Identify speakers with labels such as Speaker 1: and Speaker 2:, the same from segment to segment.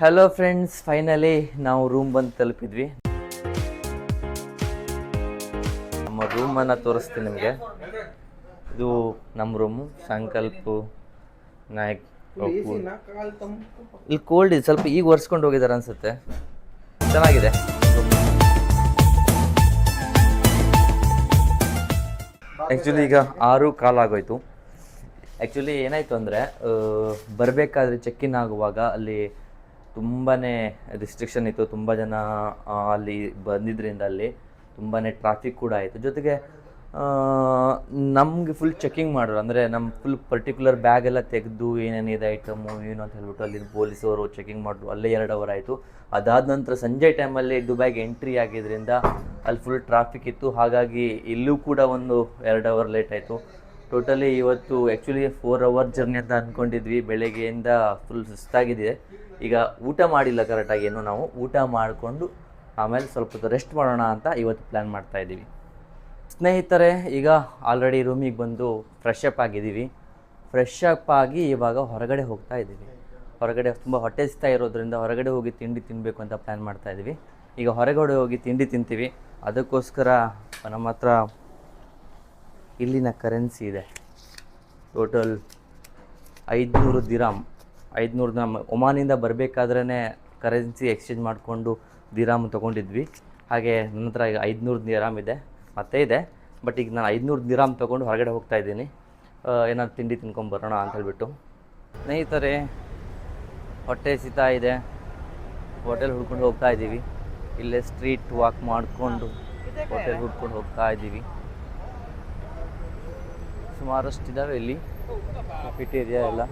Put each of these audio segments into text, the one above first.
Speaker 1: Hello friends finally ನಾವು room ಬಂದು ತಲುಪಿದ್ವಿ. ನಮ್ಮ ರೂಮನ್ನು ತೋರಿಸ್ತೀನಿ ನಿಮಗೆ. ಇದು ನಮ್ಮ ರೂಮು ಸಂಕಲ್ಪ, ನಾಯಕ್. ಇಲ್ಲಿ ಕೋಲ್ಡ್ ಇದೆ, ಸ್ವಲ್ಪ ಈಗ ಒರೆಸ್ಕೊಂಡು ಹೋಗಿದ್ದಾರೆ ಅನ್ಸುತ್ತೆ. ಚೆನ್ನಾಗಿದೆ. ಆ್ಯಕ್ಚುಲಿ ಈಗ ಆರು ಕಾಲಾಗೋಯ್ತು ಆ್ಯಕ್ಚುಲಿ ಏನಾಯಿತು ಅಂದರೆ ಬರಬೇಕಾದ್ರೆ ಚೆಕ್ ಇನ್ ಆಗುವಾಗ ಅಲ್ಲಿ ತುಂಬಾ ರಿಸ್ಟ್ರಿಕ್ಷನ್ ಇತ್ತು. ತುಂಬ ಜನ ಅಲ್ಲಿ ಬಂದಿದ್ದರಿಂದ ಅಲ್ಲಿ ತುಂಬಾ ಟ್ರಾಫಿಕ್ ಕೂಡ ಆಯಿತು. ಜೊತೆಗೆ ನಮಗೆ ಫುಲ್ ಚೆಕಿಂಗ್ ಮಾಡೋರು. ಅಂದರೆ ನಮ್ಮ ಫುಲ್ ಪರ್ಟಿಕ್ಯುಲರ್ ಬ್ಯಾಗ್ ಎಲ್ಲ ತೆಗೆದು ಏನೇನಿದೆ ಐಟಮು ಏನು ಅಂತ ಹೇಳ್ಬಿಟ್ಟು ಅಲ್ಲಿ ಪೊಲೀಸವರು ಚೆಕಿಂಗ್ ಮಾಡಿದ್ರು ಅಲ್ಲೇ ಎರಡು ಅವರ್ ಆಯಿತು. ಅದಾದ ನಂತರ ಸಂಜೆ ಟೈಮಲ್ಲಿ ದುಬೈಗೆ ಎಂಟ್ರಿ ಆಗಿದ್ದರಿಂದ ಅಲ್ಲಿ ಫುಲ್ ಟ್ರಾಫಿಕ್ ಇತ್ತು. ಹಾಗಾಗಿ ಇಲ್ಲೂ ಕೂಡ ಒಂದು ಎರಡು ಅವರ್ ಲೇಟ್ ಆಯಿತು. ಟೋಟಲಿ ಇವತ್ತು ಆ್ಯಕ್ಚುಲಿ ಫೋರ್ ಅವರ್ ಜರ್ನಿ ಅಂತ ಅಂದ್ಕೊಂಡಿದ್ವಿ ಬೆಳಗ್ಗೆಯಿಂದ ಫುಲ್ ಸುಸ್ತಾಗಿದೆ. ಈಗ ಊಟ ಮಾಡಿಲ್ಲ ಕರೆಕ್ಟಾಗಿ ಏನು ನಾವು. ಊಟ ಮಾಡಿಕೊಂಡು ಆಮೇಲೆ ಸ್ವಲ್ಪ ರೆಸ್ಟ್ ಮಾಡೋಣ ಅಂತ ಇವತ್ತು ಪ್ಲ್ಯಾನ್ ಮಾಡ್ತಾ ಇದ್ದೀವಿ. ಸ್ನೇಹಿತರೆ, ಈಗ ಆಲ್ರೆಡಿ ರೂಮಿಗೆ ಬಂದು ಫ್ರೆಶ್ ಅಪ್ ಆಗಿದ್ದೀವಿ. ಫ್ರೆಶ್ ಅಪ್ ಆಗಿ ಇವಾಗ ಹೊರಗಡೆ ಹೋಗ್ತಾ ಇದ್ದೀವಿ. ಹೊರಗಡೆ ತುಂಬ ಹೊಟ್ಟೆ ಹಸ್ತಾ ಇರೋದ್ರಿಂದ ಹೊರಗಡೆ ಹೋಗಿ ತಿಂಡಿ ತಿನ್ನಬೇಕು ಅಂತ ಪ್ಲ್ಯಾನ್ ಮಾಡ್ತಾ ಇದ್ದೀವಿ. ಈಗ ಹೊರಗಡೆ ಹೋಗಿ ತಿಂಡಿ ತಿಂತೀವಿ. ಅದಕ್ಕೋಸ್ಕರ ನಮ್ಮ ಹತ್ರ ಇಲ್ಲಿನ ಕರೆನ್ಸಿ ಇದೆ. ಟೋಟಲ್ ಐದುನೂರು ದಿರಾಮ್. ಐದುನೂರು ದಿರಾಮ್. ಒಮಾನಿಂದ ಬರಬೇಕಾದ್ರೇ ಕರೆನ್ಸಿ ಎಕ್ಸ್ಚೇಂಜ್ ಮಾಡಿಕೊಂಡು ದಿರಾಮ್ ತೊಗೊಂಡಿದ್ವಿ. ಹಾಗೆ ನನ್ನ ಹತ್ರ ಈಗ ಐದುನೂರು ದಿರಾಮ್ ಇದೆ. ಮತ್ತೆ ಇದೆ. ಬಟ್ ಈಗ ನಾನು ಐದುನೂರು ದಿರಾಮ್ ತೊಗೊಂಡು ಹೊರಗಡೆ ಹೋಗ್ತಾ ಇದ್ದೀನಿ. ಏನಾದ್ರು ತಿಂಡಿ ತಿನ್ಕೊಂಡು ಬರೋಣ ಅಂತ ಹೇಳಿಬಿಟ್ಟು. ಸ್ನೇಹಿತರೆ ಹೊಟ್ಟೆ ಸಿತಾ ಇದೆ. ಹೋಟೆಲ್ ಹುಡ್ಕೊಂಡು ಹೋಗ್ತಾ ಇದ್ದೀವಿ ಇಲ್ಲೇ ಸ್ಟ್ರೀಟ್ ವಾಕ್ ಮಾಡಿಕೊಂಡು ಹೋಟೆಲ್ ಹುಡ್ಕೊಂಡು ಹೋಗ್ತಾ ಇದ್ದೀವಿ ಮಹಾರಷ್ಟಾದಲ್ಲಿ ಆ ಪಿಟಿ ಏರಿಯಾ ಇಲ್ಲ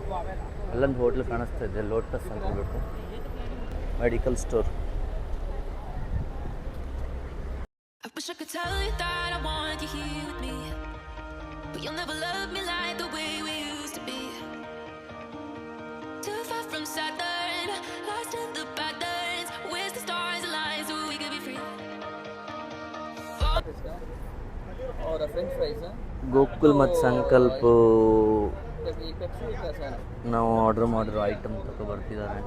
Speaker 1: ಅಲ್ಲೊಂದು ಹೋಟೆಲ್ ಕಾಣಿಸುತ್ತ ಇದೆ ಲೋಟಸ್ ಅಂತ ಮೆಡಿಕಲ್ ಸ್ಟೋರ್
Speaker 2: ಆಪ್ಷನ್ ಕಟಲಿ ತರ ನಾನು ಅವರ ಫ್ರೆಂಚ್ ಫ್ರೈಸ್
Speaker 1: ಗೋಕುಲ್ ಮತ್ತು ಸಂಕಲ್ಪ ನಾವು ಆರ್ಡರ್ ಮಾಡಿರೋ ಐಟಮ್ ತಗೊಂಡು ಬರ್ತಿದ್ದಾರೆ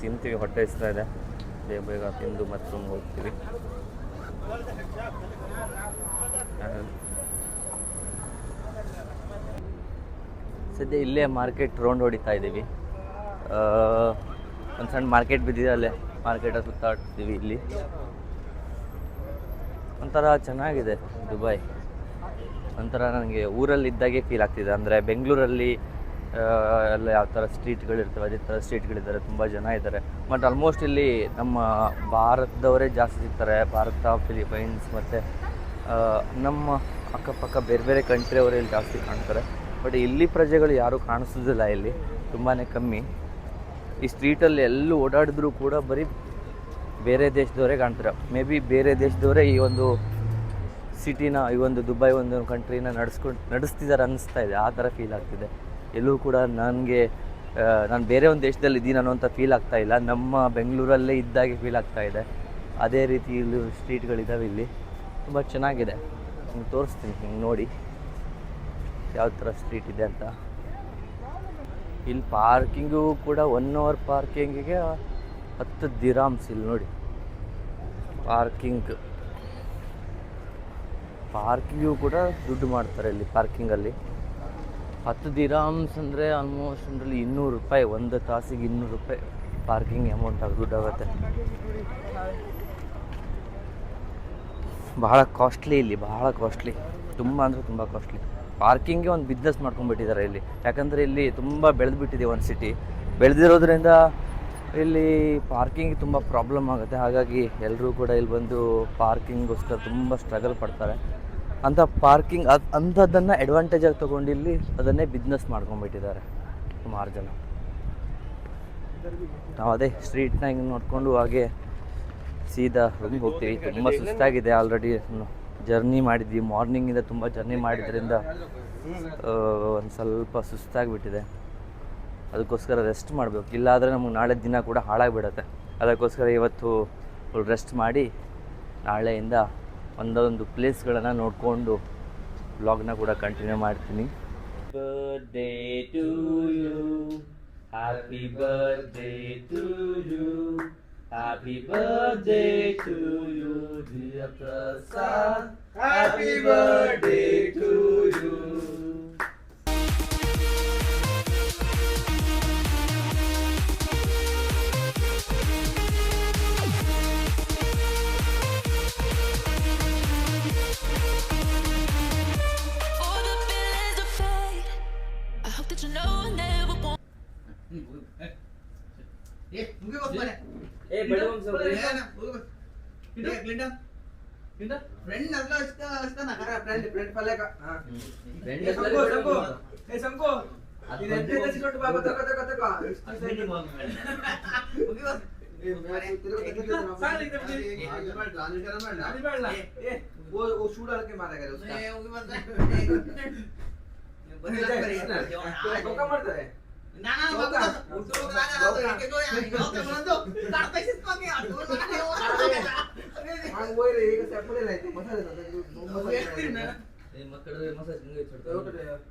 Speaker 1: ತಿಂತೀವಿ ಹೊಟ್ಟೆ ಇಷ್ಟ ಇದೆ. ಬೇಗ ಬೇಗ ತಿಂದು ಮತ್ತೊಂದು ಹೋಗ್ತೀವಿ. ಸದ್ಯ ಇಲ್ಲೇ ಮಾರ್ಕೆಟ್ ರೌಂಡ್ ಹೊಡಿತಾ ಇದ್ದೀವಿ. ಒಂದು ಸಣ್ಣ ಮಾರ್ಕೆಟ್ ಬಿದ್ದಿದೆ ಅಲ್ಲೇ. ಮಾರ್ಕೆಟ ಸುತ್ತಾಡ್ತೀವಿ ಇಲ್ಲಿ. ಒಂಥರ ಚೆನ್ನಾಗಿದೆ ದುಬೈ. ಒಂಥರ ನನಗೆ ಊರಲ್ಲಿ ಇದ್ದಾಗೆ ಫೀಲ್ ಆಗ್ತಿದೆ. ಅಂದರೆ ಬೆಂಗಳೂರಲ್ಲಿ ಎಲ್ಲ ಯಾವ ಥರ ಸ್ಟ್ರೀಟ್ಗಳಿರ್ತವೆ, ಅದೇ ಥರ ಸ್ಟ್ರೀಟ್ಗಳಿದ್ದಾರೆ, ತುಂಬ ಜನ ಇದ್ದಾರೆ. ಬಟ್ ಆಲ್ಮೋಸ್ಟ್ ಇಲ್ಲಿ ನಮ್ಮ ಭಾರತದವರೇ ಜಾಸ್ತಿ ಸಿಗ್ತಾರೆ, ಭಾರತ ಫಿಲಿಪೈನ್ಸ್ ಮತ್ತು ನಮ್ಮ ಅಕ್ಕಪಕ್ಕ ಬೇರೆ ಬೇರೆ ಕಂಟ್ರಿಯವರು ಇಲ್ಲಿ ಜಾಸ್ತಿ ಕಾಣ್ತಾರೆ. ಬಟ್ ಇಲ್ಲಿ ಪ್ರಜೆಗಳು ಯಾರೂ ಕಾಣಿಸೋದಿಲ್ಲ ಇಲ್ಲಿ ತುಂಬಾ ಕಮ್ಮಿ. ಈ ಸ್ಟ್ರೀಟಲ್ಲಿ ಎಲ್ಲೂ ಓಡಾಡಿದ್ರೂ ಕೂಡ ಬರೀ ಬೇರೆ ದೇಶದವರೇ ಕಾಣ್ತಾರೆ. ಮೇ ಬಿ ಬೇರೆ ದೇಶದವರೇ ಈ ಒಂದು ಸಿಟಿನ ಈ ಒಂದು ದುಬೈ ಒಂದು ಕಂಟ್ರಿನ ನಡೆಸ್ಕೊಂಡು, ನಡೆಸ್ತಿದ್ದಾರೆ ಅನ್ನಿಸ್ತಾ ಇದೆ, ಆ ಥರ ಫೀಲ್ ಆಗ್ತಿದೆ. ಎಲ್ಲೂ ಕೂಡ ನನಗೆ ನಾನು ಬೇರೆ ಒಂದು ದೇಶದಲ್ಲಿ ಇದ್ದೀನಿ ಅನ್ನೋಂಥ ಫೀಲ್ ಆಗ್ತಾ ಇಲ್ಲ. ನಮ್ಮ ಬೆಂಗಳೂರಲ್ಲೇ ಇದ್ದಾಗೆ ಫೀಲ್ ಆಗ್ತಾ ಇದೆ. ಅದೇ ರೀತಿ ಇಲ್ಲಿ ಸ್ಟ್ರೀಟ್ಗಳಿದ್ದಾವೆ ಇಲ್ಲಿ. ತುಂಬ ಚೆನ್ನಾಗಿದೆ. ನಿಮ್ಗೆ ತೋರಿಸ್ತೀನಿ ಹಿಂಗೆ ನೋಡಿ. ಯಾವ ಥರ ಸ್ಟ್ರೀಟ್ ಇದೆ ಅಂತ. ಇಲ್ಲಿ ಪಾರ್ಕಿಂಗು ಕೂಡ ಒನ್ ಅವರ್ ಪಾರ್ಕಿಂಗಿಗೆ ಹತ್ತು ದಿರಾಮ್ಸ್ ಇಲ್ಲಿ ನೋಡಿ. ಪಾರ್ಕಿಂಗ್ ಪಾರ್ಕಿಂಗು ಕೂಡ ದುಡ್ಡು ಮಾಡ್ತಾರೆ ಇಲ್ಲಿ ಪಾರ್ಕಿಂಗಲ್ಲಿ ಹತ್ತು ದಿರಾಮ್ಸ್ ಅಂದರೆ ಆಲ್ಮೋಸ್ಟ್ ಅದರಲ್ಲಿ ಇನ್ನೂರು ರೂಪಾಯಿ, ಒಂದು ತಾಸಿಗೆ ಇನ್ನೂರು ರೂಪಾಯಿ ಪಾರ್ಕಿಂಗ್ ಅಮೌಂಟ್ ಆಗಿ ದುಡ್ಡು ಆಗುತ್ತೆ. ಬಹಳ ಕಾಸ್ಟ್ಲಿ ಇಲ್ಲಿ, ಬಹಳ ಕಾಸ್ಟ್ಲಿ ತುಂಬ ಅಂದರೆ ತುಂಬ ಕಾಸ್ಟ್ಲಿ ಪಾರ್ಕಿಂಗ್ಗೆ ಒಂದು ಬಿಸ್ನೆಸ್ ಮಾಡ್ಕೊಂಡ್ಬಿಟ್ಟಿದ್ದಾರೆ ಇಲ್ಲಿ. ಯಾಕಂದರೆ ಇಲ್ಲಿ ತುಂಬ ಬೆಳೆದ್ಬಿಟ್ಟಿದೆ ಒಂದು ಸಿಟಿ ಬೆಳೆದಿರೋದ್ರಿಂದ ಇಲ್ಲಿ ಪಾರ್ಕಿಂಗ್ ತುಂಬ ಪ್ರಾಬ್ಲಮ್ ಆಗುತ್ತೆ. ಹಾಗಾಗಿ ಎಲ್ಲರೂ ಕೂಡ ಇಲ್ಲಿ ಬಂದು ಪಾರ್ಕಿಂಗ್ಗೋಸ್ಕರ ತುಂಬ ಸ್ಟ್ರಗಲ್ ಪಡ್ತಾರೆ. ಅಂಥ ಪಾರ್ಕಿಂಗ್ ಅದು ಅಂಥದ್ದನ್ನು ಅಡ್ವಾಂಟೇಜಾಗಿ ತೊಗೊಂಡು ಇಲ್ಲಿ ಅದನ್ನೇ ಬಿಸ್ನೆಸ್ ಮಾಡ್ಕೊಂಡ್ಬಿಟ್ಟಿದ್ದಾರೆ ಸುಮಾರು ಜನ. ನಾವು ಅದೇ ಸ್ಟ್ರೀಟ್ನ ಹಿಂಗೆ ನೋಡಿಕೊಂಡು ಹಾಗೆ ಸೀದಾ ರೂಮ್ಗೆ ಹೋಗ್ತೀವಿ. ತುಂಬ ಸುಸ್ತಾಗಿದೆ ಆಲ್ರೆಡಿ ಜರ್ನಿ ಮಾಡಿದ್ವಿ. ಮಾರ್ನಿಂಗಿಂದ ತುಂಬ ಜರ್ನಿ ಮಾಡಿದ್ರಿಂದ ಒಂದು ಸ್ವಲ್ಪ ಸುಸ್ತಾಗಿಬಿಟ್ಟಿದೆ.
Speaker 3: ಅದಕ್ಕೋಸ್ಕರ ರೆಸ್ಟ್ ಮಾಡಬೇಕು. ಇಲ್ಲಾದರೆ ನಮಗೆ ನಾಳೆ ದಿನ ಕೂಡ ಹಾಳಾಗಿಬಿಡತ್ತೆ. ಅದಕ್ಕೋಸ್ಕರ ಇವತ್ತು ರೆಸ್ಟ್ ಮಾಡಿ ನಾಳೆಯಿಂದ ಒಂದೊಂದು ಪ್ಲೇಸ್ಗಳನ್ನು ನೋಡಿಕೊಂಡು ಬ್ಲಾಗ್ನ ಕೂಡ ಕಂಟಿನ್ಯೂ ಮಾಡ್ತೀನಿ. Birthday to you happy birthday to you happy birthday to you dear Prasad happy birthday to you
Speaker 4: ए मुगे बस बने ए बड़े बम सब ना ना मुगे बस। किंडा
Speaker 5: किंडा किंडा फ्रेंड
Speaker 3: अगला
Speaker 5: इसका इसका ना करा फ्रेंड फ्रेंड पहले का।
Speaker 3: हाँ।
Speaker 5: फ्रेंड संको संको ए संको
Speaker 3: ఇది
Speaker 5: ఎంత ఎంత
Speaker 3: చిన్నట్టు
Speaker 5: బాబా తక్కువ తక్కువ తక్కువ ముగి బస్ वो वो शूट के मारा करे उसका। ये वो की बात है बस
Speaker 3: लग रही है ना
Speaker 5: तो
Speaker 3: मरता है।